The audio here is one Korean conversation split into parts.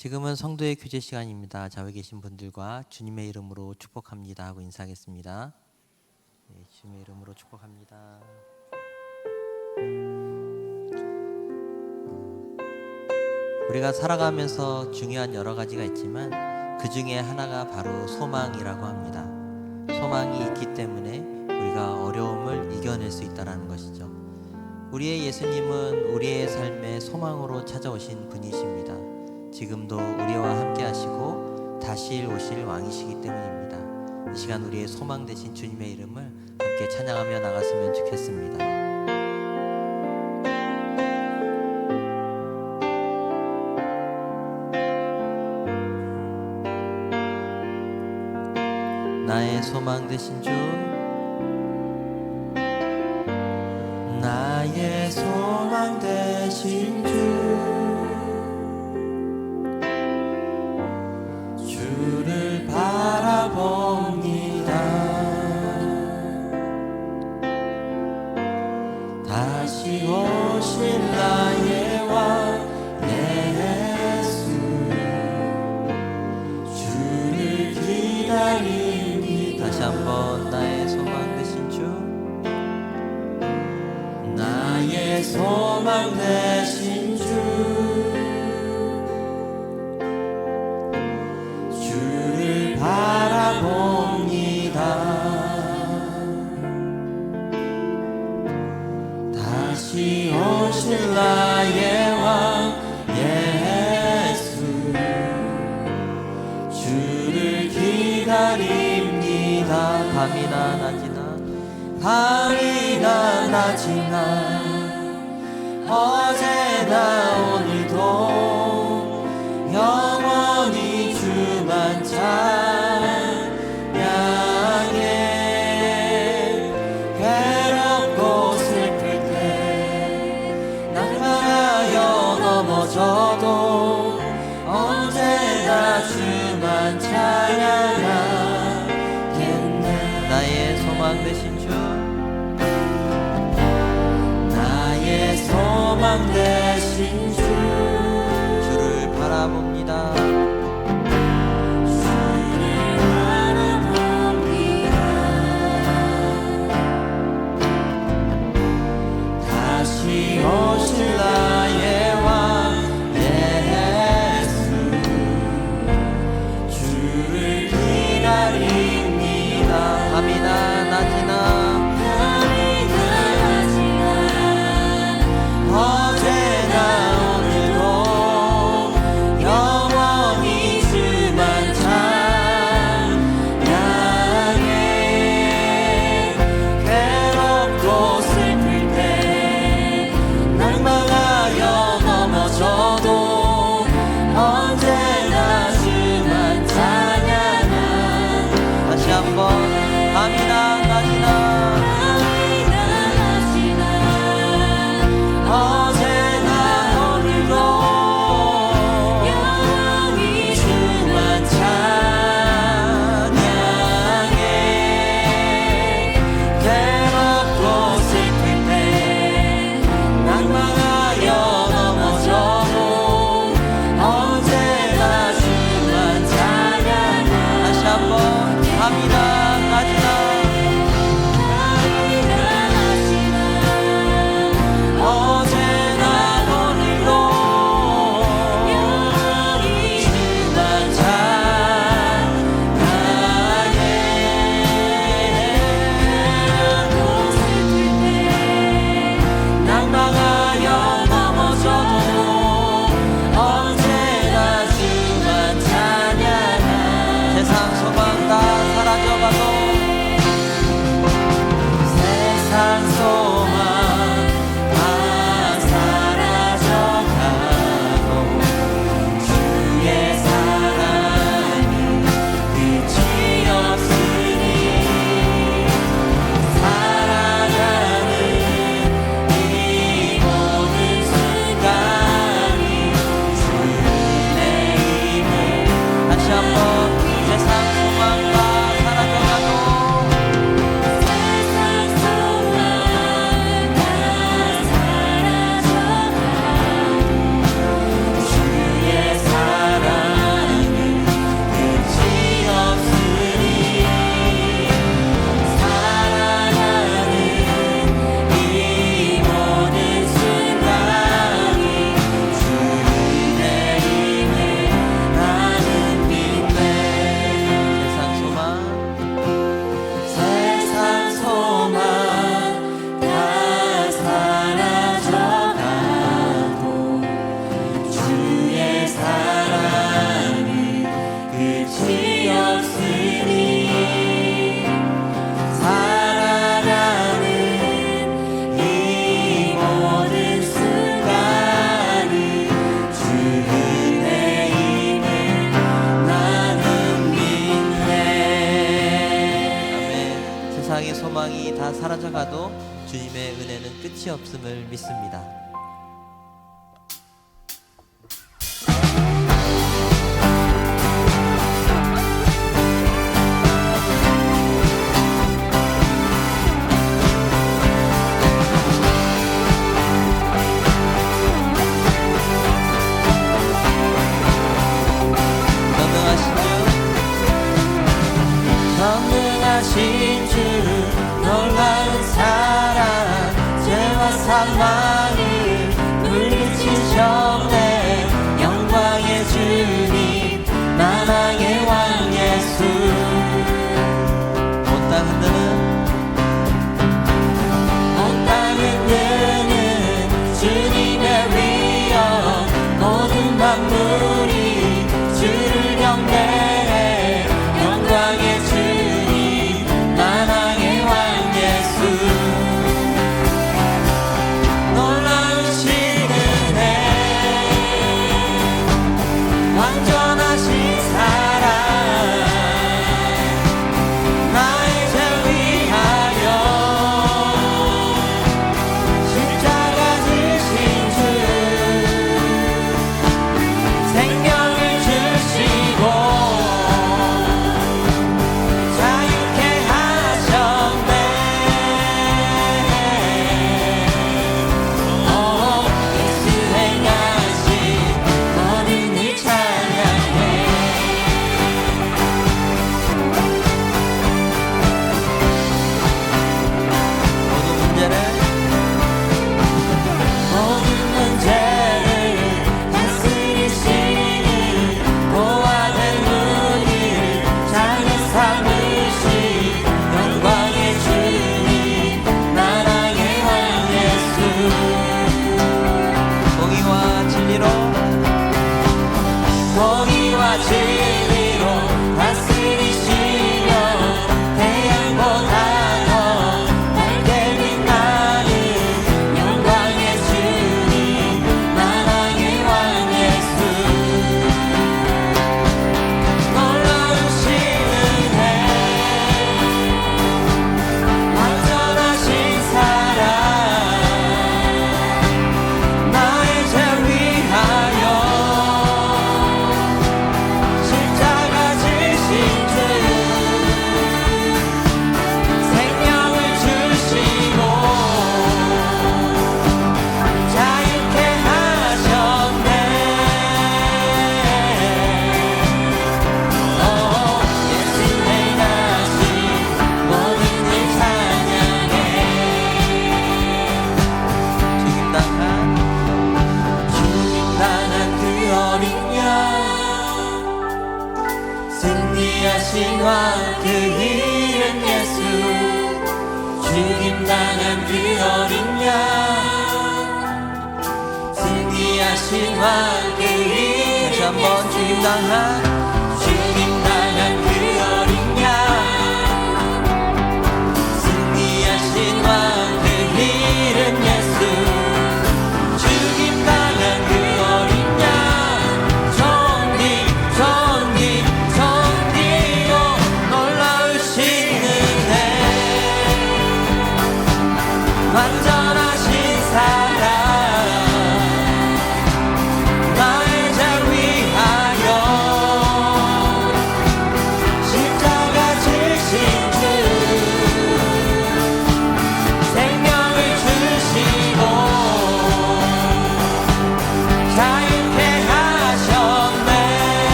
지금은 성도의 교제 시간입니다. 좌우에 계신 분들과 주님의 이름으로 축복합니다 하고 인사하겠습니다. 네, 주님의 이름으로 축복합니다. 우리가 살아가면서 중요한 여러 가지가 있지만 그 중에 하나가 바로 소망이라고 합니다. 소망이 있기 때문에 우리가 어려움을 이겨낼 수 있다라는 것이죠. 우리의 예수님은 우리의 삶의 소망으로 찾아오신 분이십니다. 지금도 우리와 함께 하시고 다시 오실 왕이시기 때문입니다. 이 시간 우리의 소망 되신 주님의 이름을 함께 찬양하며 나갔으면 좋겠습니다. 나의 소망 되신 주 밤이나 낮이나 어제나 오늘도 영원히 주만 찬양해. 괴롭고 슬플 때 낙마하여 넘어져도 언제나 주만 찬양하겠네. 나의 소망 되신 소망 되신 주. 주를 바라봅니다 완전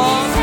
Oh.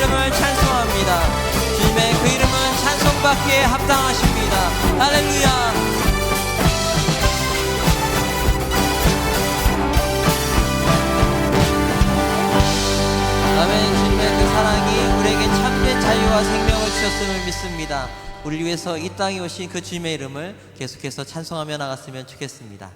이름을 찬송합니다. 주님의 그 이름은 찬송받기에 합당하십니다. 할렐루야. 아멘. 주님의 그 사랑이 우리에게 참된 자유와 생명을 주셨음을 믿습니다. 우리 위해서 이 땅에 오신 그 주님의 이름을 계속해서 찬송하며 나갔으면 좋겠습니다.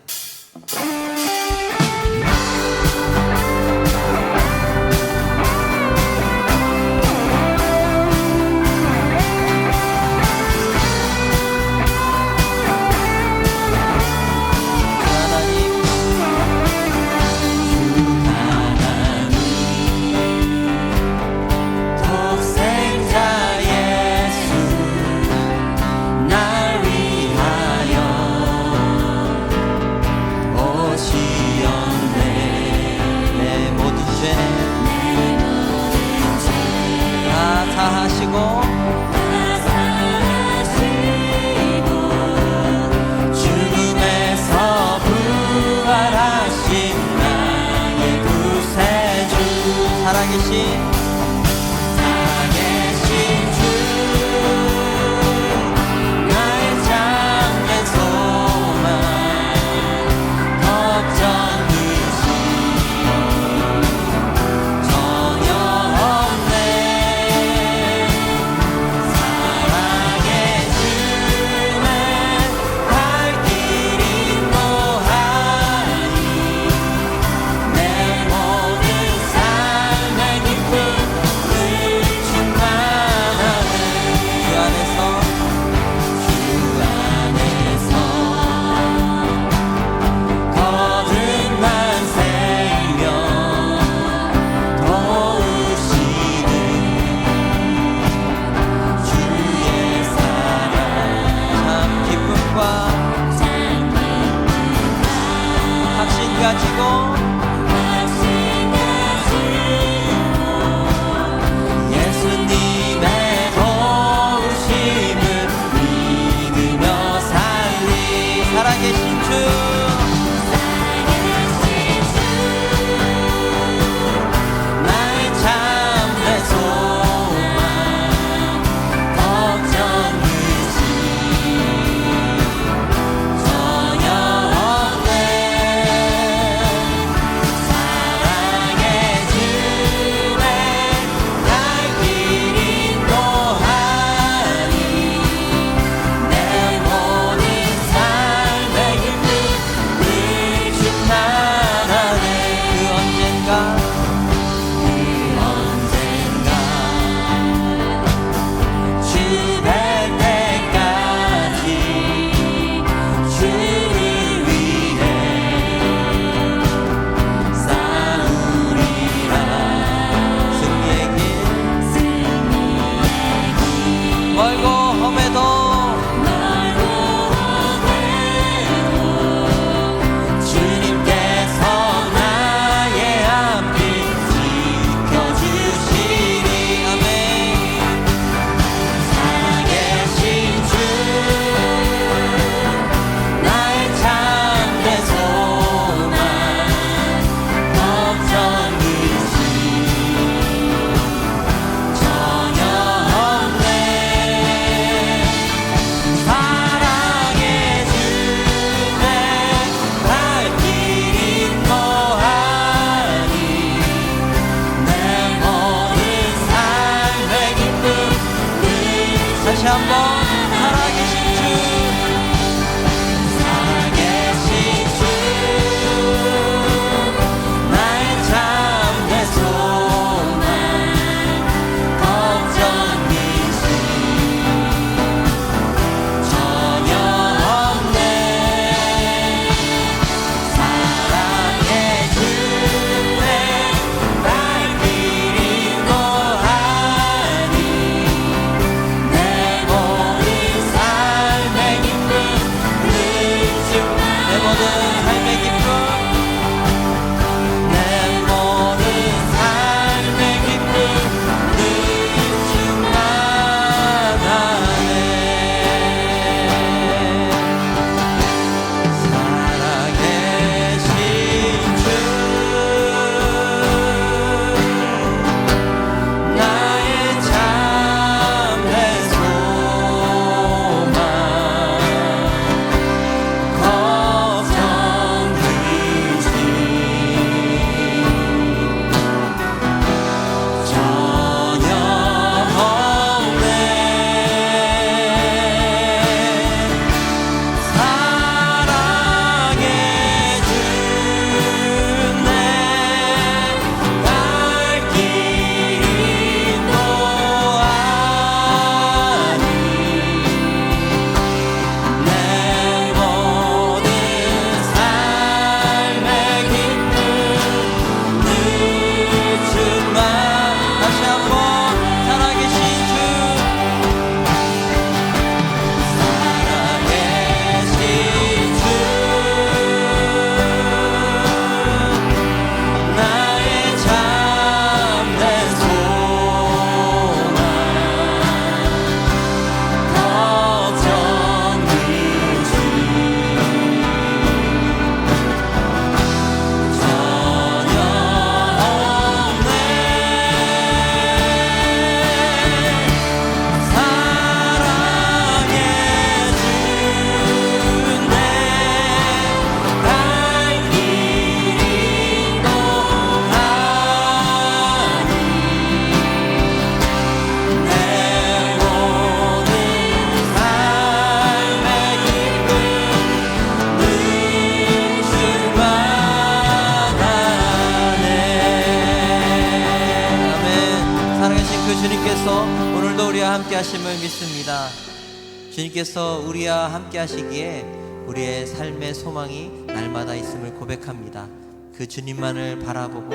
주님께서 우리와 함께 하시기에 우리의 삶의 소망이 날마다 있음을 고백합니다. 그 주님만을 바라보고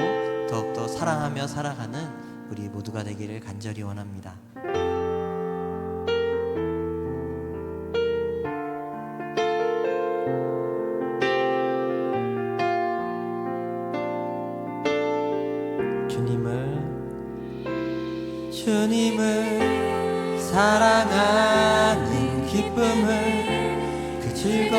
더욱더 사랑하며 살아가는 우리 모두가 되기를 간절히 원합니다. 주님을 주님을 사랑하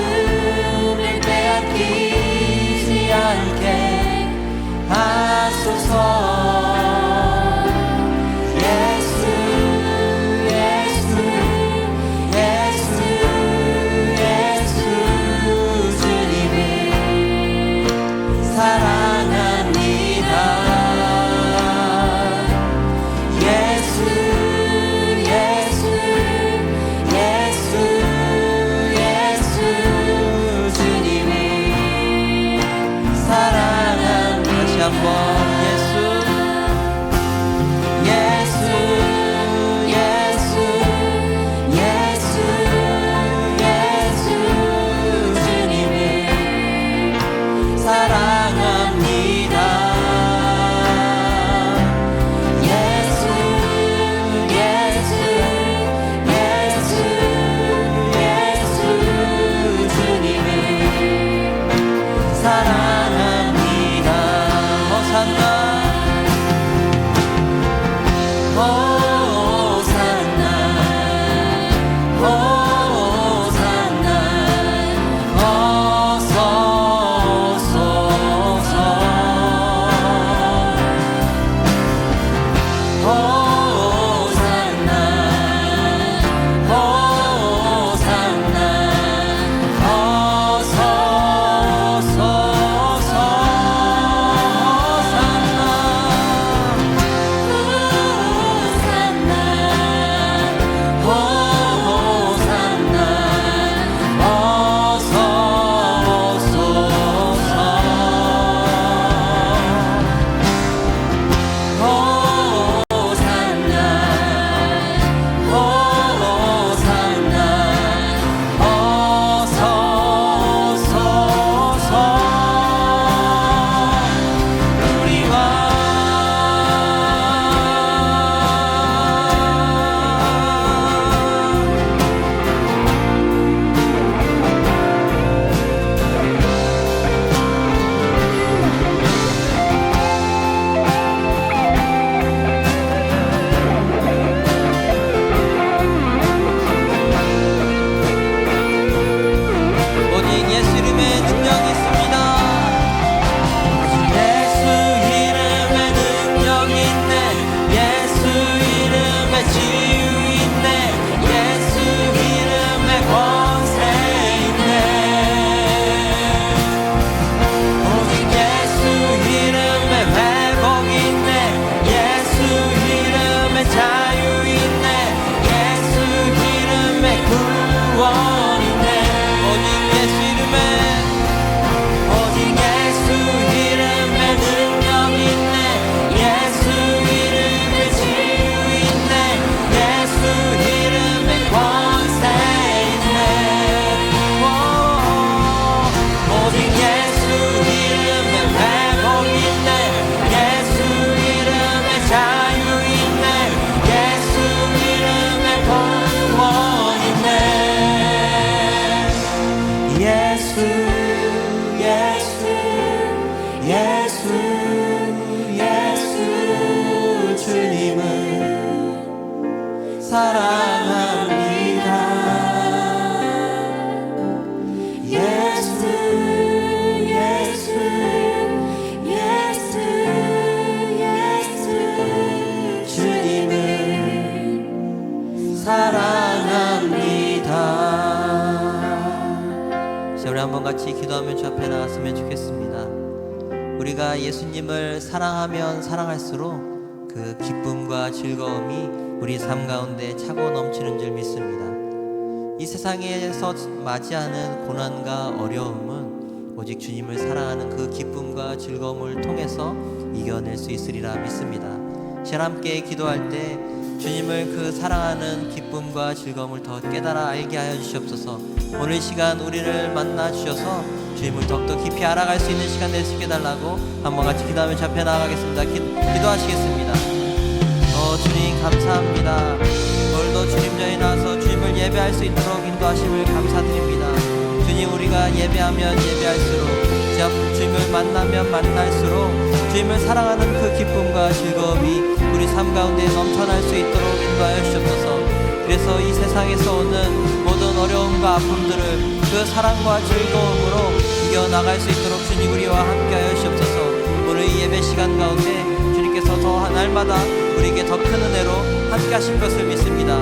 즐거움을 빼앗기지 않게 하소서 사랑합니다. 자, 우리 한번 같이 기도하며 주 앞에 나갔으면 좋겠습니다. 우리가 예수님을 사랑하면 사랑할수록 그 기쁨과 즐거움이 우리 삶 가운데 차고 넘치는 줄 믿습니다. 이 세상에서 맞이하는 고난과 어려움은 오직 주님을 사랑하는 그 기쁨과 즐거움을 통해서 이겨낼 수 있으리라 믿습니다. 시간 함께 기도할 때 주님을 그 사랑하는 기쁨과 즐거움을 더 깨달아 알게 하여 주시옵소서. 오늘 이 시간 우리를 만나 주셔서 주님을 더욱더 깊이 알아갈 수 있는 시간 될 수 있게 달라고 한번 같이 기도하며 잡혀 나가겠습니다. 기, 기도하시겠습니다. 어 주님 감사합니다. 오늘도 주님 전에 나와서 주님을 예배할 수 있도록 인도하심을 감사드립니다. 주님 우리가 예배하면 예배할수록 주님을 만나면 만날수록 주님을 사랑하는 그 기쁨과 즐거움이 우리 삶 가운데 넘쳐날 수 있도록 인도하여 주옵소서. 그래서 이 세상에서 오는 모든 어려움과 아픔들을 그 사랑과 즐거움으로 이겨나갈 수 있도록 주님 우리와 함께하여 주옵소서. 오늘 이 예배 시간 가운데 주님께서 더 날마다 우리에게 더 큰 은혜로 함께 하실 것을 믿습니다.